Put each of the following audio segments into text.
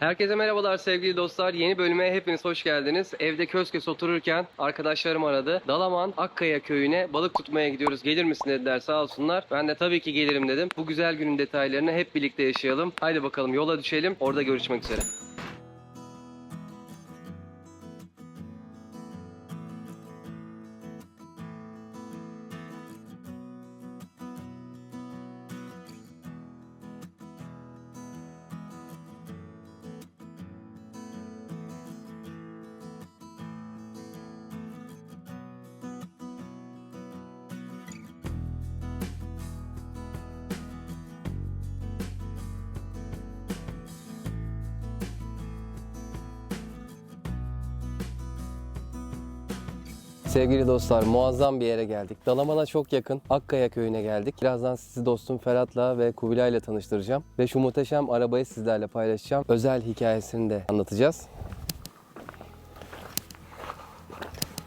Herkese merhabalar sevgili dostlar. Yeni bölüme hepiniz hoş geldiniz. Evde köz köz otururken arkadaşlarım aradı. Dalaman Akkaya köyüne balık tutmaya gidiyoruz. Gelir misin dediler sağ olsunlar. Ben de tabii ki gelirim dedim. Bu güzel günün detaylarını hep birlikte yaşayalım. Haydi bakalım yola düşelim. Orada görüşmek üzere. Sevgili dostlar muazzam bir yere geldik. Dalaman'a çok yakın Akkaya köyüne geldik. Birazdan sizi dostum Ferhat'la ve Kubilay'la tanıştıracağım. Ve şu muhteşem arabayı sizlerle paylaşacağım. Özel hikayesini de anlatacağız.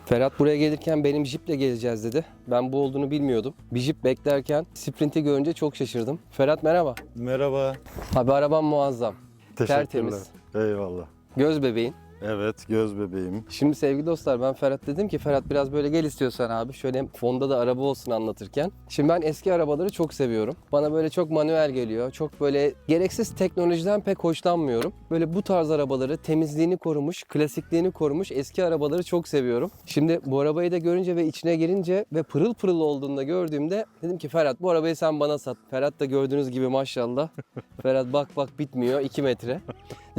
Ferhat buraya gelirken benim jiple gezeceğiz dedi. Ben bu olduğunu bilmiyordum. Bir jip beklerken sprinti görünce çok şaşırdım. Ferhat merhaba. Merhaba. Abi arabam muazzam. Teşekkürler. Tertemiz. Eyvallah. Göz bebeğin. Evet, göz bebeğim. Şimdi sevgili dostlar ben Ferhat dedim ki Ferhat biraz böyle gel istiyorsan abi. Şöyle fonda da araba olsun anlatırken. Şimdi ben eski arabaları çok seviyorum. Bana böyle çok manuel geliyor. Çok böyle gereksiz teknolojiden pek hoşlanmıyorum. Böyle bu tarz arabaları temizliğini korumuş, klasikliğini korumuş eski arabaları çok seviyorum. Şimdi bu arabayı da görünce ve içine girince ve pırıl pırıl olduğunda gördüğümde dedim ki Ferhat bu arabayı sen bana sat. Ferhat da gördüğünüz gibi maşallah. Ferhat bak bak bitmiyor 2 metre.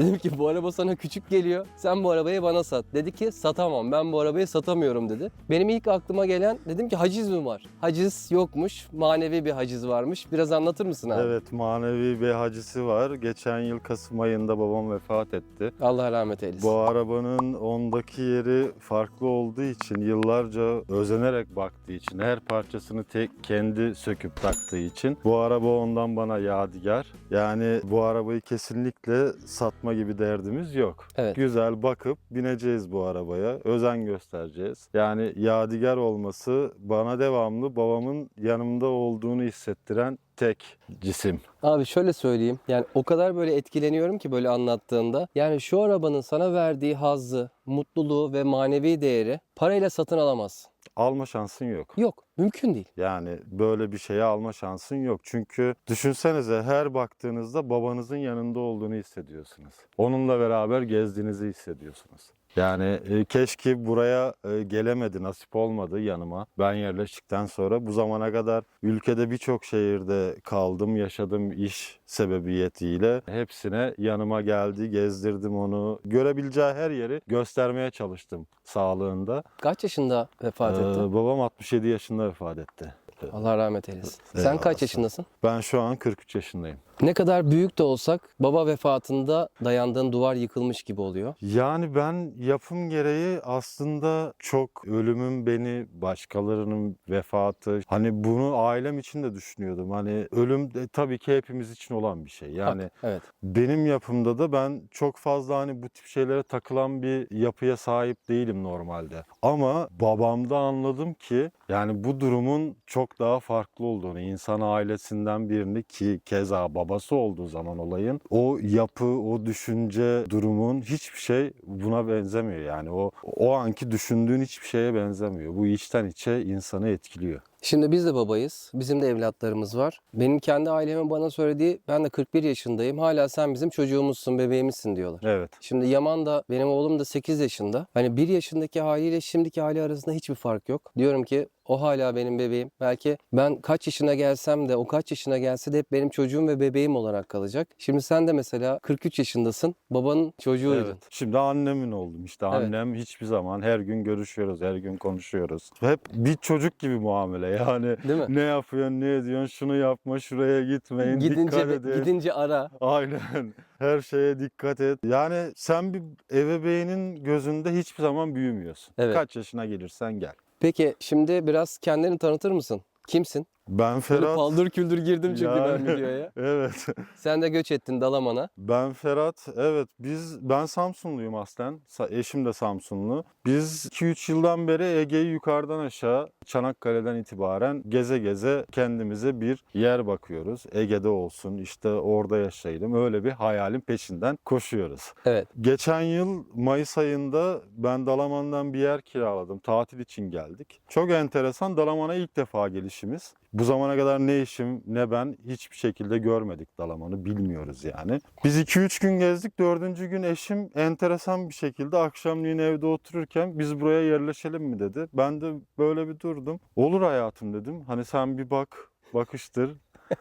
Dedim ki bu araba sana küçük geliyor. Sen bu arabayı bana sat. Dedi ki satamam. Ben bu arabayı satamıyorum dedi. Benim ilk aklıma gelen dedim ki haciz mi var? Haciz yokmuş. Manevi bir haciz varmış. Biraz anlatır mısın abi? Evet, manevi bir hacısı var. Geçen yıl Kasım ayında babam vefat etti. Allah rahmet eylesin. Bu arabanın ondaki yeri farklı olduğu için, yıllarca özenerek baktığı için, her parçasını tek kendi söküp taktığı için bu araba ondan bana yadigar. Yani bu arabayı kesinlikle satma gibi derdimiz yok. Evet. Güzel bakıp bineceğiz bu arabaya. Özen göstereceğiz. Yani yadigar olması bana devamlı babamın yanımda olduğunu hissettiren tek cisim. Abi şöyle söyleyeyim. Yani o kadar böyle etkileniyorum ki böyle anlattığında. Yani şu arabanın sana verdiği hazzı, mutluluğu ve manevi değeri parayla satın alamazsın. Alma şansın yok. Yok. Mümkün değil. Yani böyle bir şeye alma şansın yok. Çünkü düşünsenize her baktığınızda babanızın yanında olduğunu hissediyorsunuz. Onunla beraber gezdiğinizi hissediyorsunuz. Yani e, keşke buraya e, gelemedi, nasip olmadı yanıma. Ben yerleştikten sonra bu zamana kadar ülkede birçok şehirde kaldım, yaşadım iş sebebiyetiyle. Hepsine yanıma geldi, gezdirdim onu. Görebileceği her yeri göstermeye çalıştım sağlığında. Kaç yaşında vefat Ee, etti? babam 67 yaşında vefat etti. Allah rahmet eylesin. Sen Eyvallah, kaç sağ ol. yaşındasın? Ben şu an 43 yaşındayım. Ne kadar büyük de olsak baba vefatında dayandığın duvar yıkılmış gibi oluyor. Yani ben yapım gereği aslında çok ölümüm beni, başkalarının vefatı, hani bunu ailem için de düşünüyordum. Hani ölüm de tabii ki hepimiz için olan bir şey. Yani Hak, evet. benim yapımda da ben çok fazla hani bu tip şeylere takılan bir yapıya sahip değilim normalde. Ama babamda anladım ki yani bu durumun çok daha farklı olduğunu, insan ailesinden birini ki keza babası olduğu zaman olayın o yapı, o düşünce durumun hiçbir şey buna benzemiyor. Yani o o anki düşündüğün hiçbir şeye benzemiyor. Bu içten içe insanı etkiliyor. Şimdi biz de babayız. Bizim de evlatlarımız var. Benim kendi ailemin bana söylediği ben de 41 yaşındayım. Hala sen bizim çocuğumuzsun, bebeğimizsin diyorlar. Evet. Şimdi Yaman da benim oğlum da 8 yaşında. Hani 1 yaşındaki haliyle şimdiki hali arasında hiçbir fark yok. Diyorum ki o hala benim bebeğim. Belki ben kaç yaşına gelsem de o kaç yaşına gelse de hep benim çocuğum ve bebeğim olarak kalacak. Şimdi sen de mesela 43 yaşındasın. Babanın çocuğuydun. Evet. Şimdi annemin oldum işte. Evet. Annem hiçbir zaman her gün görüşüyoruz, her gün konuşuyoruz. Hep bir çocuk gibi muamele yani. Değil mi? Ne yapıyorsun, ne ediyorsun, şunu yapma, şuraya gitmeyin, dikkat Gidince edin. gidince ara. Aynen. Her şeye dikkat et. Yani sen bir ebeveynin gözünde hiçbir zaman büyümüyorsun. Evet. Kaç yaşına gelirsen gel. Peki şimdi biraz kendini tanıtır mısın? Kimsin? Ben Böyle Ferhat. paldır küldür girdim çünkü ben Yani- videoya. Evet. Sen de göç ettin Dalaman'a. Ben Ferhat. Evet biz ben Samsunluyum aslen. Eşim de Samsunlu. Biz 2-3 yıldan beri Ege'yi yukarıdan aşağı Çanakkale'den itibaren geze geze kendimize bir yer bakıyoruz. Ege'de olsun işte orada yaşayalım. Öyle bir hayalin peşinden koşuyoruz. Evet. Geçen yıl Mayıs ayında ben Dalaman'dan bir yer kiraladım. Tatil için geldik. Çok enteresan Dalaman'a ilk defa gelişimiz. Bu zamana kadar ne işim ne ben hiçbir şekilde görmedik Dalaman'ı bilmiyoruz yani. Biz 2-3 gün gezdik. Dördüncü gün eşim enteresan bir şekilde akşamleyin evde otururken biz buraya yerleşelim mi dedi. Ben de böyle bir durdum. Olur hayatım dedim. Hani sen bir bak bakıştır.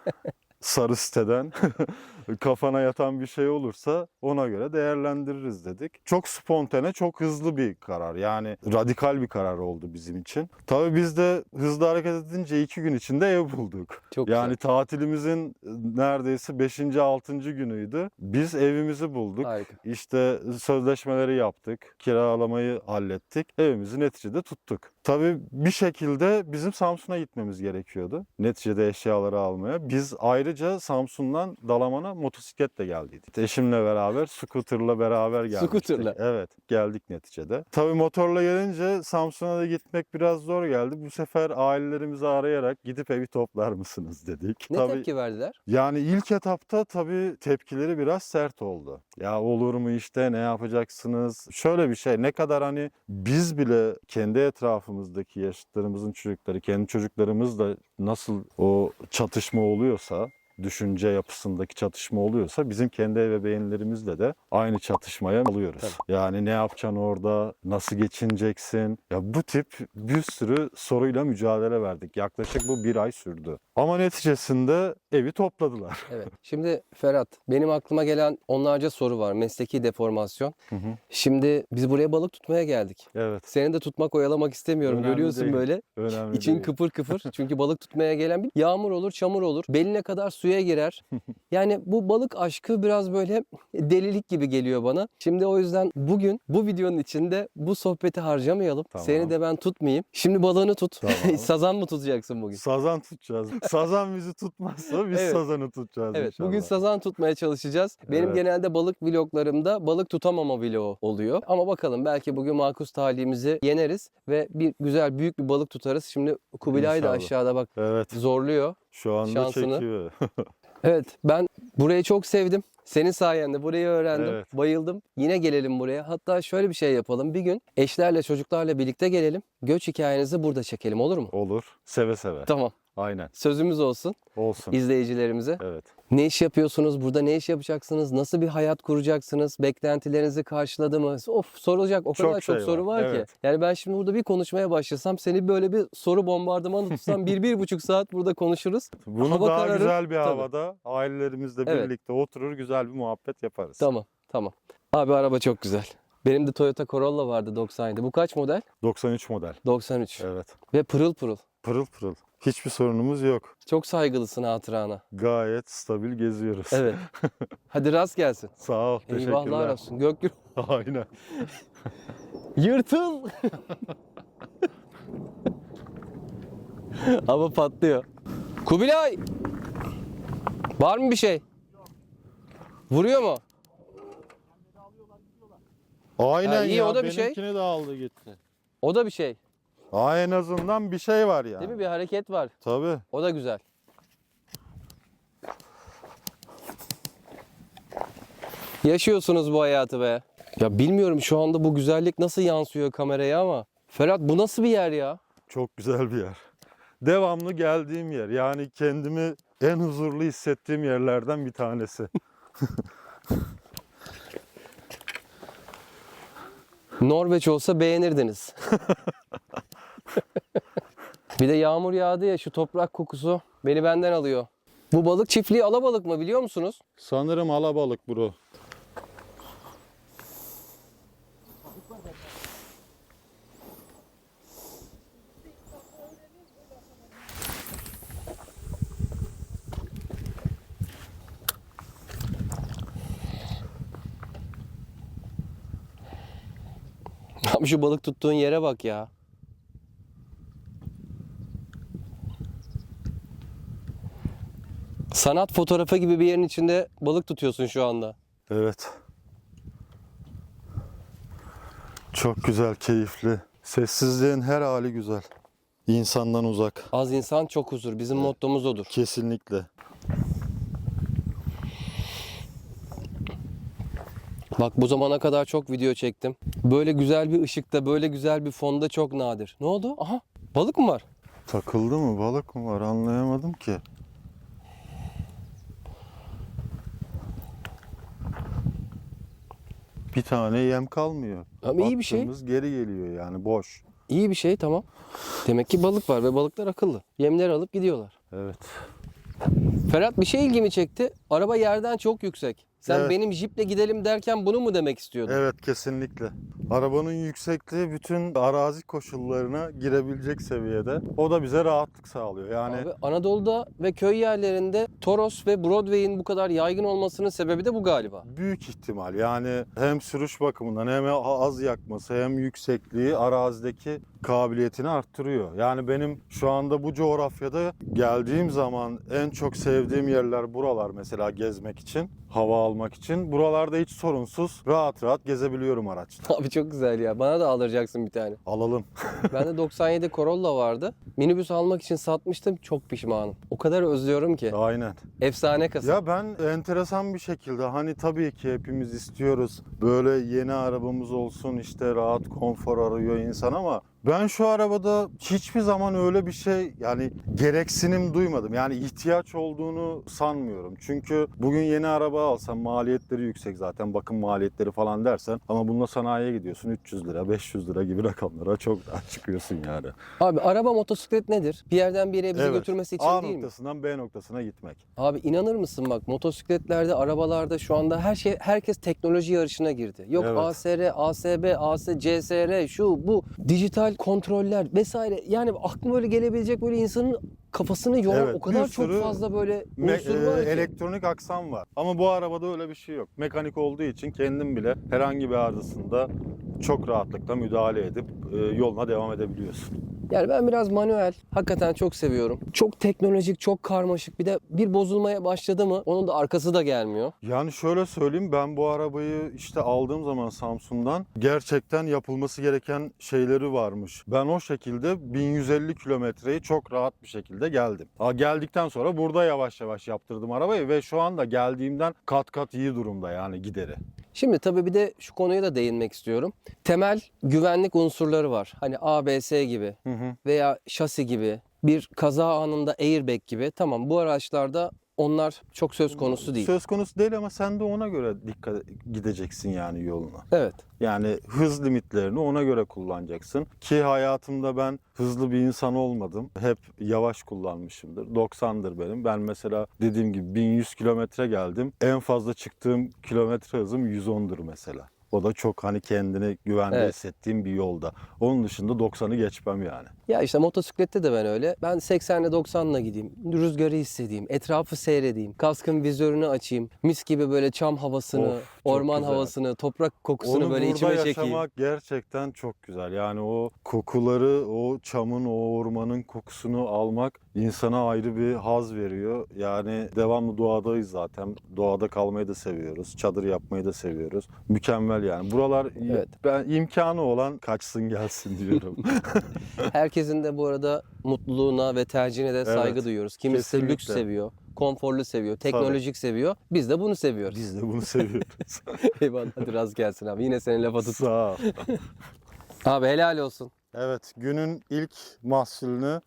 sarı siteden kafana yatan bir şey olursa ona göre değerlendiririz dedik. Çok spontane, çok hızlı bir karar. Yani radikal bir karar oldu bizim için. Tabii biz de hızlı hareket edince iki gün içinde ev bulduk. Çok Yani güzel. tatilimizin neredeyse 5. 6. günüydü. Biz evimizi bulduk. Harika. İşte sözleşmeleri yaptık, kiralamayı hallettik, evimizi neticede tuttuk. Tabii bir şekilde bizim Samsun'a gitmemiz gerekiyordu. Neticede eşyaları almaya. Biz ayrıca Samsun'dan Dalaman'a motosikletle geldik. Eşimle beraber, scooter'la beraber geldik. Scooter'la. Evet, geldik neticede. Tabii motorla gelince Samsun'a da gitmek biraz zor geldi. Bu sefer ailelerimizi arayarak gidip evi toplar mısınız dedik. Ne Tabii, tepki verdiler? yani ilk etapta tabii tepkileri biraz sert oldu. Ya olur mu işte ne yapacaksınız? Şöyle bir şey ne kadar hani biz bile kendi etrafımızdaki yaşıtlarımızın çocukları, kendi çocuklarımızla nasıl o çatışma oluyorsa düşünce yapısındaki çatışma oluyorsa bizim kendi ebeveynlerimizle de aynı çatışmaya alıyoruz. Tabii. Yani ne yapacaksın orada, nasıl geçineceksin? Ya bu tip bir sürü soruyla mücadele verdik. Yaklaşık bu bir ay sürdü. Ama neticesinde evi topladılar. Evet. Şimdi Ferhat, benim aklıma gelen onlarca soru var. Mesleki deformasyon. Hı hı. Şimdi biz buraya balık tutmaya geldik. Evet. Seni de tutmak, oyalamak istemiyorum. Önemli Görüyorsun değil. böyle. Önemli İçin değil. kıpır kıpır. Çünkü balık tutmaya gelen bir yağmur olur, çamur olur. Beline kadar suya girer. Yani bu balık aşkı biraz böyle delilik gibi geliyor bana. Şimdi o yüzden bugün bu videonun içinde bu sohbeti harcamayalım. Tamam. Seni de ben tutmayayım. Şimdi balığını tut. Tamam. Sazan mı tutacaksın bugün? Sazan tutacağız. Sazan bizi tutmazsa biz Evet. sazanı tutacağız Evet, inşallah. bugün sazan tutmaya çalışacağız. Benim Evet. genelde balık vloglarımda balık tutamama vlogu oluyor. Ama bakalım belki bugün makus talihimizi yeneriz ve bir güzel büyük bir balık tutarız. Şimdi Kubilay da aşağıda bak Evet. zorluyor. Şu anda Şansını. çekiyor. Evet, ben burayı çok sevdim. Senin sayende burayı öğrendim. Evet. Bayıldım. Yine gelelim buraya. Hatta şöyle bir şey yapalım. Bir gün eşlerle çocuklarla birlikte gelelim. Göç hikayenizi burada çekelim olur mu? Olur. Seve seve. Tamam. Aynen. Sözümüz olsun Olsun. izleyicilerimize. Evet. Ne iş yapıyorsunuz? Burada ne iş yapacaksınız? Nasıl bir hayat kuracaksınız? Beklentilerinizi karşıladı mı? Of sorulacak o Çok kadar çok şey soru var, var evet. ki. Yani ben şimdi burada bir konuşmaya başlasam seni böyle bir soru bombardımanı tutsam bir, bir buçuk saat burada konuşuruz. Bunu Hava daha kararır. güzel bir Tabii. havada ailelerimizle Evet. birlikte oturur güzel bir muhabbet yaparız. Tamam tamam. Abi araba çok güzel. Benim de Toyota Corolla vardı 97. Bu kaç model? 93 model. 93. Evet. Ve pırıl pırıl. Pırıl pırıl. Hiçbir sorunumuz yok. Çok saygılısın hatırana. Gayet stabil geziyoruz. Evet. Hadi rast gelsin. Sağ ol. Eyvahlar Teşekkürler. olsun. Gök gür- Aynen. Yırtıl. Ama patlıyor. Kubilay. Var mı bir şey? Vuruyor mu? Aynen Ha, iyi, ya. o da bir şey. benimkini de aldı gitti. O da bir şey. Aa, en azından bir şey var yani. Değil mi? Bir hareket var. Tabii. O da güzel. Yaşıyorsunuz bu hayatı be. Ya bilmiyorum şu anda bu güzellik nasıl yansıyor kameraya ama. Ferhat bu nasıl bir yer ya? Çok güzel bir yer. Devamlı geldiğim yer. Yani kendimi en huzurlu hissettiğim yerlerden bir tanesi. Norveç olsa beğenirdiniz. bir de yağmur yağdı ya şu toprak kokusu beni benden alıyor. Bu balık çiftliği alabalık mı biliyor musunuz? Sanırım alabalık bro. Abi şu balık tuttuğun yere bak ya. Sanat fotoğrafı gibi bir yerin içinde balık tutuyorsun şu anda. Evet. Çok güzel, keyifli. Sessizliğin her hali güzel. İnsandan uzak. Az insan çok huzur. Bizim mottomuz odur. Kesinlikle. Bak bu zamana kadar çok video çektim. Böyle güzel bir ışıkta, böyle güzel bir fonda çok nadir. Ne oldu? Aha balık mı var? Takıldı mı, balık mı var anlayamadım ki. Bir tane yem kalmıyor. Ama iyi bir şey. Baktığımız geri geliyor yani boş. İyi bir şey tamam. Demek ki balık var ve balıklar akıllı. Yemleri alıp gidiyorlar. Evet. Ferhat bir şey ilgimi çekti. Araba yerden çok yüksek. Sen Evet. benim jiple gidelim derken bunu mu demek istiyordun? Evet kesinlikle. Arabanın yüksekliği bütün arazi koşullarına girebilecek seviyede. O da bize rahatlık sağlıyor. Yani Abi Anadolu'da ve köy yerlerinde Toros ve Broadway'in bu kadar yaygın olmasının sebebi de bu galiba. büyük ihtimal yani hem sürüş bakımından hem az yakması hem yüksekliği arazideki kabiliyetini arttırıyor. Yani benim şu anda bu coğrafyada geldiğim zaman en çok sevdiğim yerler buralar mesela gezmek için, hava almak için. Buralarda hiç sorunsuz rahat rahat gezebiliyorum araçla. Abi çok güzel ya. Bana da aldıracaksın bir tane. Alalım. Bende 97 Corolla vardı. Minibüs almak için satmıştım. Çok pişmanım. O kadar özlüyorum ki. Aynen. Efsane kasa. Ya ben enteresan bir şekilde hani tabii ki hepimiz istiyoruz böyle yeni arabamız olsun işte rahat konfor arıyor insan ama ben şu arabada hiçbir zaman öyle bir şey yani gereksinim duymadım. Yani ihtiyaç olduğunu sanmıyorum. Çünkü bugün yeni araba alsam maliyetleri yüksek zaten bakım maliyetleri falan dersen ama bununla sanayiye gidiyorsun 300 lira 500 lira gibi rakamlara çok daha çıkıyorsun yani. Abi araba motosiklet nedir? Bir yerden bir yere bizi Evet. götürmesi için A değil mi? noktasından B noktasına gitmek. Abi inanır mısın bak motosikletlerde, arabalarda şu anda her şey herkes teknoloji yarışına girdi. Yok Evet. ASR, ASB, AS, CSR, şu bu dijital kontroller vesaire. Yani aklıma öyle gelebilecek böyle insanın kafasını yoran Evet, o kadar bir çok sürü fazla böyle Me- unsur var e, ki. elektronik aksam var. Ama bu arabada öyle bir şey yok. Mekanik olduğu için kendim bile herhangi bir arızasında çok rahatlıkla müdahale edip e, yoluna devam edebiliyorsun. Yani ben biraz manuel hakikaten çok seviyorum. Çok teknolojik, çok karmaşık. Bir de bir bozulmaya başladı mı onun da arkası da gelmiyor. Yani şöyle söyleyeyim ben bu arabayı işte aldığım zaman Samsun'dan gerçekten yapılması gereken şeyleri varmış. Ben o şekilde 1150 kilometreyi çok rahat bir şekilde geldim. Ha, geldikten sonra burada yavaş yavaş yaptırdım arabayı ve şu anda geldiğimden kat kat iyi durumda yani gideri. Şimdi tabii bir de şu konuya da değinmek istiyorum. Temel güvenlik unsurları var. Hani ABS gibi Hı hı. veya şasi gibi bir kaza anında airbag gibi. Tamam bu araçlarda onlar çok söz konusu değil. Söz konusu değil ama sen de ona göre dikkat gideceksin yani yoluna. Evet. Yani hız limitlerini ona göre kullanacaksın. Ki hayatımda ben hızlı bir insan olmadım. Hep yavaş kullanmışımdır. 90'dır benim. Ben mesela dediğim gibi 1100 kilometre geldim. En fazla çıktığım kilometre hızım 110'dur mesela. O da çok hani kendini güvende Evet. hissettiğim bir yolda. Onun dışında 90'ı geçmem yani. Ya işte motosiklette de ben öyle. Ben 80'le 90'la gideyim. Rüzgarı hissedeyim. Etrafı seyredeyim. Kaskın vizörünü açayım. Mis gibi böyle çam havasını, Of, orman güzel. havasını, toprak kokusunu Onu böyle burada içime çekeyim. yaşamak gerçekten çok güzel. Yani o kokuları, o çamın, o ormanın kokusunu almak insana ayrı bir haz veriyor. Yani devamlı doğadayız zaten. Doğada kalmayı da seviyoruz. Çadır yapmayı da seviyoruz. Mükemmel yani. Buralar Evet. ben imkanı olan kaçsın gelsin diyorum. Herkesin de bu arada mutluluğuna ve tercihine de saygı Evet, duyuyoruz. Kimisi lüks kesinlikle. seviyor, konforlu seviyor, teknolojik seviyor. Biz de bunu seviyoruz. Biz de bunu seviyoruz. Eyvallah hadi rast gelsin abi. Yine senin lafa tut. Sağ ol. Abi helal olsun. Evet, günün ilk mahsulünü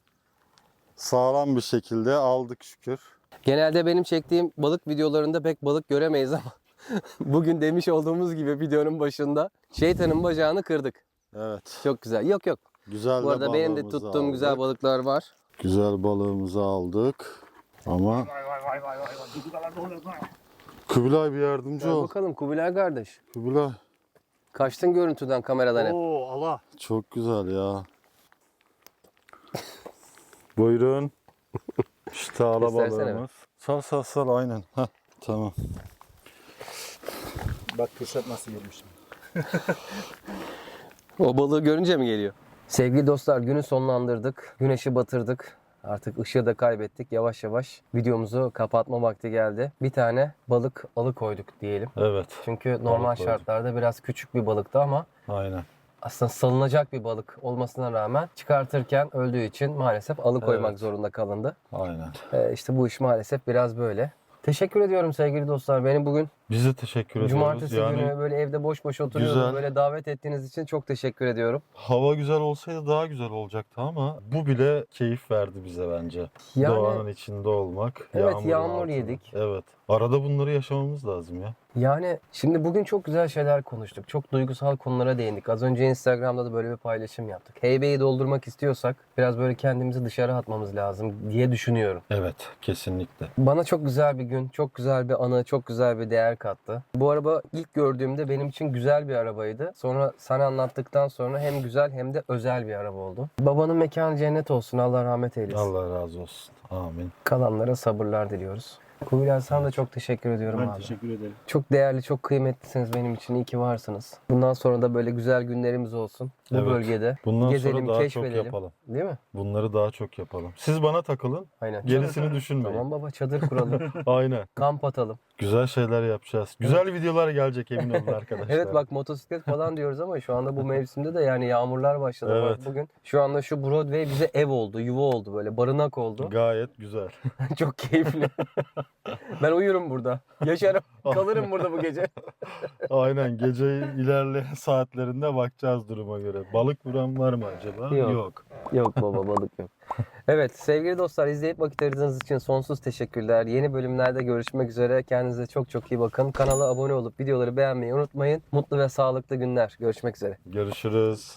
sağlam bir şekilde aldık şükür. Genelde benim çektiğim balık videolarında pek balık göremeyiz ama bugün demiş olduğumuz gibi videonun başında şeytanın bacağını kırdık. Evet. Çok güzel. Yok yok. Güzel Bu de arada benim de balığımızı tuttuğum güzel aldık. balıklar var. Güzel balığımızı aldık. Ama Vay vay vay vay vay. Çocuklar ne oluyor lan? Kubilay bir yardımcı Gel ol. bakalım Kubilay kardeş. Kubilay. Kaçtın görüntüden kameradan hep. Oo Allah. Çok güzel ya. Buyurun. İşte ala İstersene balığımız. Sal sal sal aynen. Heh, tamam. Bak Kürşat nasıl girmiş. O balığı görünce mi geliyor? Sevgili dostlar günü sonlandırdık. Güneşi batırdık. Artık ışığı da kaybettik. Yavaş yavaş videomuzu kapatma vakti geldi. Bir tane balık alıkoyduk diyelim. Evet. Çünkü normal koyduk. şartlarda biraz küçük bir balıktı ama Aynen. aslında salınacak bir balık olmasına rağmen çıkartırken öldüğü için maalesef alıkoymak Evet. zorunda kalındı. Aynen. Ee, işte bu iş maalesef biraz böyle. Teşekkür ediyorum sevgili dostlar. Beni bugün Biz de teşekkür ediyoruz. cumartesi yani günü böyle evde boş boş oturuyordum. Güzel. Böyle davet ettiğiniz için çok teşekkür ediyorum. hava güzel olsaydı daha güzel olacaktı ama bu bile keyif verdi bize bence. Yani Doğanın içinde olmak. Evet, yağmur altında. yedik. Evet. Arada bunları yaşamamız lazım ya. Yani şimdi bugün çok güzel şeyler konuştuk. Çok duygusal konulara değindik. Az önce Instagram'da da böyle bir paylaşım yaptık. Heybeyi doldurmak istiyorsak biraz böyle kendimizi dışarı atmamız lazım diye düşünüyorum. Evet, kesinlikle. Bana çok güzel bir gün, çok güzel bir anı, çok güzel bir değer kattı. Bu araba ilk gördüğümde benim için güzel bir arabaydı. Sonra sana anlattıktan sonra hem güzel hem de özel bir araba oldu. Babanın mekanı cennet olsun. Allah rahmet eylesin. Allah razı olsun. Amin. Kalanlara sabırlar diliyoruz. Kubilay sana da çok teşekkür ediyorum Ben abi. teşekkür ederim. Çok değerli, çok kıymetlisiniz benim için. İyi ki varsınız. Bundan sonra da böyle güzel günlerimiz olsun bu Evet. bölgede. Bundan Gezelim, sonra daha çok keşfedelim. yapalım. Değil mi? Bunları daha çok yapalım. Siz bana takılın. Aynen. Gerisini düşünmeyin. Tamam baba çadır kuralım. Aynen. kamp atalım. Güzel şeyler yapacağız. Güzel videolar gelecek emin olun arkadaşlar. Evet bak motosiklet falan diyoruz ama şu anda bu mevsimde de yani yağmurlar başladı. Bak Evet. bugün şu anda şu Broadway bize ev oldu, yuva oldu böyle barınak oldu. Gayet güzel. Çok keyifli. ben uyurum burada. Yaşarım. Kalırım burada bu gece. Aynen gece ilerleyen saatlerinde bakacağız duruma göre. Balık vuran var mı acaba? Yok. Yok baba balık yok. Evet sevgili dostlar izleyip vakit ayırdığınız için sonsuz teşekkürler. Yeni bölümlerde görüşmek üzere. Kendinize çok çok iyi bakın. Kanala abone olup videoları beğenmeyi unutmayın. Mutlu ve sağlıklı günler. Görüşmek üzere. Görüşürüz.